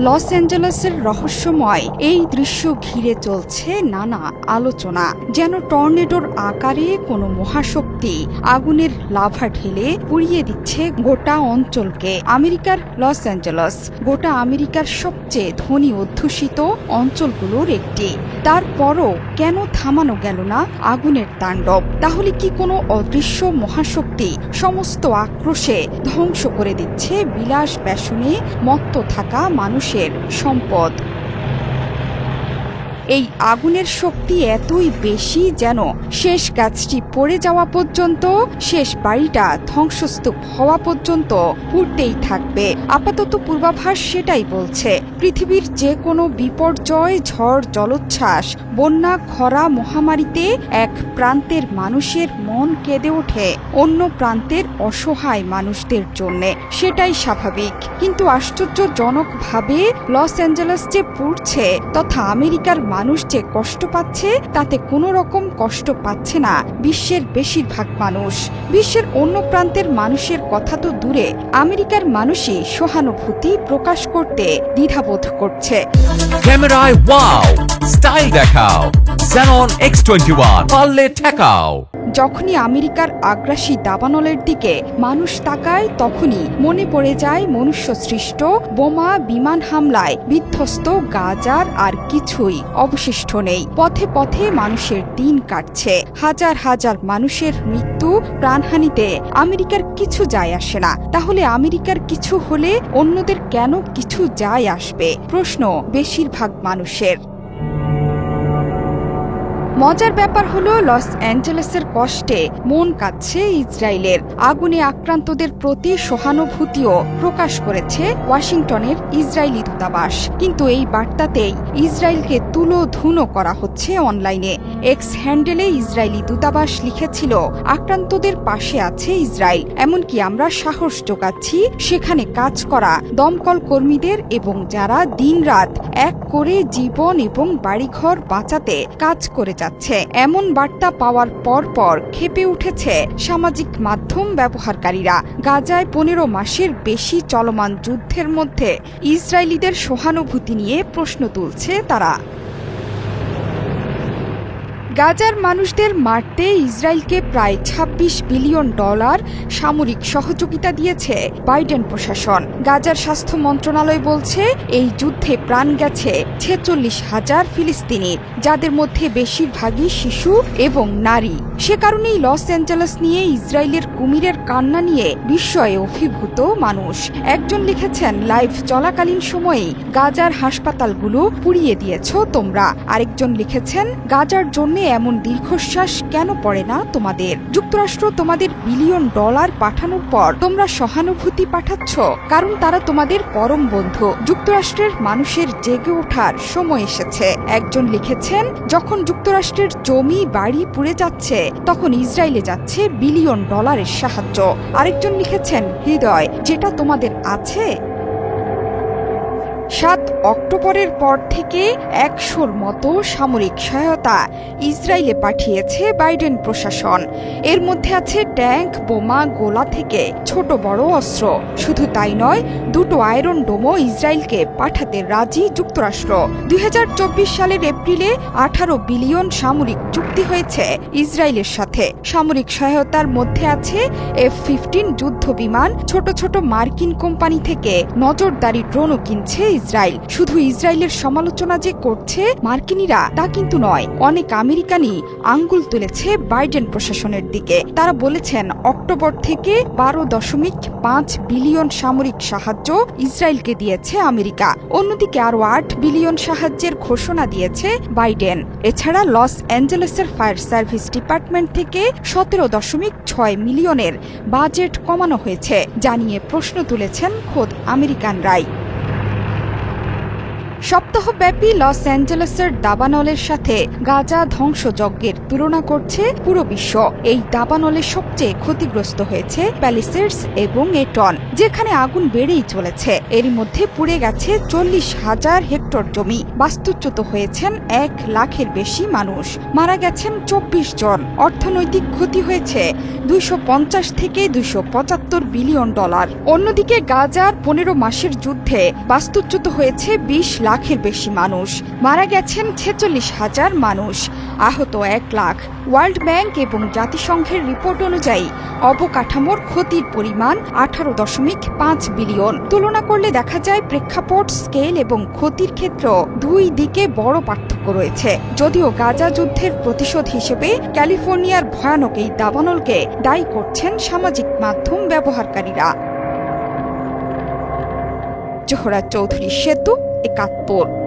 Loss অ্যাঞ্জেলেসের রহস্যময় এই দৃশ্য ঘিরে চলছে নানা আলোচনা। যেন টর্নেডোর আকারে কোনো মহাশক্তি আগুনের লাভা ঢেলে পুড়িয়ে দিচ্ছে গোটা অঞ্চলকে। আমেরিকার লস অ্যাঞ্জেলস, গোটা আমেরিকার সবচেয়ে ধনী অধ্যুষিত অঞ্চলগুলোর একটি। তারপরও কেন থামানো গেল না আগুনের তাণ্ডব? তাহলে কি কোনো অদৃশ্য মহাশক্তি সমস্ত আক্রোশে ধ্বংস করে দিচ্ছে বিলাস ব্যাসনে মত্ত থাকা মানুষের সম্পদ? এই আগুনের শক্তি এতই বেশি যেন শেষ গাছটি পড়ে যাওয়া পর্যন্ত, শেষ বাড়িটা ধ্বংসস্তূপ হওয়া পর্যন্ত পুড়তেই থাকবে। আপাতত পূর্বাভাস সেটাই বলছে। পৃথিবীর যে কোনো বিপর্যয়, ঝড়, জলোচ্ছ্বাস, বন্যা, খরা মহামারীতে এক প্রান্তের মানুষের মন কেঁদে ওঠে অন্য প্রান্তের অসহায় মানুষদের জন্য। সেটাই স্বাভাবিক। কিন্তু আশ্চর্যজনকভাবে লস অ্যাঞ্জেলেস যে পুড়ছে তথা আমেরিকার মানুষ যে কষ্ট পাচ্ছে, তাতে কোনো রকম কষ্ট পাচ্ছে না বিশ্বের বেশিরভাগ মানুষ। বিশ্বের অন্য প্রান্তের মানুষের কথা তো দূরে। আমেরিকার মানুষই সহানুভূতি প্রকাশ করতে দ্বিধাবোধ করছে। ক্যামেরায় ওয়াও স্টাইল দেখাও। Xenon X21 পারলে ঠেকাও। যখনই আমেরিকার আগ্রাসী দাবানলের দিকে মানুষ তাকায়, তখনই মনে পড়ে যায় মনুষ্য সৃষ্ট বোমা বিমান হামলায় বিধ্বস্ত গাজার আর কিছুই অবশিষ্ট নেই। পথে পথে মানুষের দিন কাটছে। হাজার হাজার মানুষের মৃত্যু প্রাণহানিতে আমেরিকার কিছু যায় আসে না। তাহলে আমেরিকার কিছু হলে অন্যদের কেন কিছু যায় আসবে? প্রশ্ন বেশিরভাগ মানুষের। মজার ব্যাপার হলো লস অ্যাঞ্জেলেসের কষ্টে মন কাঁদছে ইসরায়েলের। আগুনে আক্রান্তদের প্রতি সহানুভূতিও প্রকাশ করেছে ওয়াশিংটনের ইসরায়েলি দূতাবাস। কিন্তু এই বার্তাতেই ইসরায়েলকে তুলো ধুনো করা হচ্ছে অনলাইনে। এক্স হ্যান্ডেলে ইসরায়েলি দূতাবাস লিখেছিল, আক্রান্তদের পাশে আছে ইসরায়েল, এমনকি আমরা সাহস যোগাচ্ছি সেখানে কাজ করা দমকল কর্মীদের এবং যারা দিনরাত এক করে জীবন এবং বাড়িঘর বাঁচাতে কাজ করে যাচ্ছে। এমন বার্তা পাওয়ার পর পর খেপে উঠেছে সামাজিক মাধ্যম ব্যবহারকারীরা। গাজায় পনেরো মাসের বেশি চলমান যুদ্ধের মধ্যে ইসরায়েলিদের সহানুভূতি নিয়ে প্রশ্ন তুলছে তারা। গাজার মানুষদের মারতে ইসরায়েলকে প্রায় ২৬ বিলিয়ন ডলার সামরিক সহযোগিতা দিয়েছে বাইডেন প্রশাসন। গাজার স্বাস্থ্য মন্ত্রণালয় বলছে, এই যুদ্ধে প্রাণ গেছে ছেচল্লিশ হাজার ফিলিস্তিনির যাদের মধ্যে বেশিরভাগই শিশু এবং নারী। সে কারণেই লস অ্যাঞ্জেলেস নিয়ে ইসরায়েলের কুমিরের কান্না নিয়ে বিস্ময়ে অভিভূত মানুষ। একজন লিখেছেন লাইভ চলাকালীন সময়েই গাজার হাসপাতালগুলো পুড়িয়ে দিয়েছ তোমরা। আরেকজন লিখেছেন, গাজার জন্য এমন দীর্ঘশ্বাস কেন পড়ে না তোমাদের? যুক্তরাষ্ট্র তোমাদের বিলিয়ন ডলার পাঠানোর পর তোমরা সহানুভূতি পাঠাচ্ছ, কারণ তারা তোমাদের পরম বন্ধু। যুক্তরাষ্ট্রের মানুষের জেগে ওঠার সময় এসেছে। একজন লিখেছেন যখন যুক্তরাষ্ট্রের জমি বাড়ি পুড়ে যাচ্ছে, তখন ইসরায়েলে যাচ্ছে বিলিয়ন ডলারের সাহায্য। আরেকজন লিখেছেন, হৃদয়, যেটা তোমাদের আছে সাত অক্টোবরের পর থেকে একশোর মতো সামরিক সহায়তা ইসরায়েলে পাঠিয়েছে বাইডেন প্রশাসন। এর মধ্যে আছে ট্যাঙ্ক, বোমা, গোলা থেকে ছোট বড় অস্ত্র। শুধু তাই নয়, দুটো আয়রন ডোমও ইসরায়েলকে পাঠাতে রাজি যুক্তরাষ্ট্র। দুই হাজার চব্বিশ সালের এপ্রিলে আঠারো বিলিয়ন সামরিক চুক্তি হয়েছে ইসরায়েলের সাথে। সামরিক সহায়তার মধ্যে আছে এফ ফিফটিন যুদ্ধ বিমান ছোট ছোট মার্কিন কোম্পানি থেকে নজরদারি ড্রোনও কিনছে ইসরায়েল শুধু ইসরায়েলের সমালোচনা যে করছে মার্কিনীরা তা কিন্তু নয়। অনেক আমেরিকানই আঙ্গুল তুলেছে বাইডেন প্রশাসনের দিকে। তারা বলেছেন, অক্টোবর থেকে বারো দশমিক পাঁচ বিলিয়ন সামরিক সাহায্য ইসরায়েলকে দিয়েছে আমেরিকা। অন্যদিকে আরও আট বিলিয়ন সাহায্যের ঘোষণা দিয়েছে বাইডেন। এছাড়া লস অ্যাঞ্জেলেসের ফায়ার সার্ভিস ডিপার্টমেন্ট থেকে সতেরো দশমিক ছয় মিলিয়নের বাজেট কমানো হয়েছে জানিয়ে প্রশ্ন তুলেছেন খোদ আমেরিকানরাই। সপ্তাহব্যাপী লস অ্যাঞ্জেলেসের দাবানলের সাথে গাজা ধ্বংসযজ্ঞের তুলনা করছে পুরো বিশ্ব। এই দাবানলে সবচেয়ে ক্ষতিগ্রস্ত হয়েছে প্যালিসেডস এবং এটন, যেখানে আগুন বেড়েই চলেছে। এরই মধ্যে পুড়ে গেছে চল্লিশ হাজার হেক্টর জমি। বাস্তুচ্যুত হয়েছেন এক লাখের বেশি মানুষ। মারা গেছেন চব্বিশ জন। অর্থনৈতিক ক্ষতি হয়েছে দুইশো পঞ্চাশ থেকে দুইশো পঁচাত্তর বিলিয়ন ডলার। অন্যদিকে গাজার পনেরো মাসের যুদ্ধে বাস্তুচ্যুত হয়েছে বিশ লাখের বেশি মানুষ, মারা গেছেন ছেচল্লিশ হাজার মানুষ। আহত এক লাখ। ওয়ার্ল্ড ব্যাংক এবং জাতিসংঘের রিপোর্ট অনুযায়ী অবকাঠামোর ক্ষতির পরিমাণ আঠারো দশমিক পাঁচ বিলিয়ন। তুলনা করলে দেখা যায় প্রেক্ষাপট, স্কেল এবং ক্ষতির ক্ষেত্র দুই দিকে বড় পার্থক্য রয়েছে। যদিও গাজা যুদ্ধের প্রতিশোধ হিসেবে ক্যালিফোর্নিয়ার ভয়ানক এই দাবানলকে দায়ী করছেন সামাজিক মাধ্যম ব্যবহারকারীরা। জোহরা চৌধুরী সেতু একাত্তর।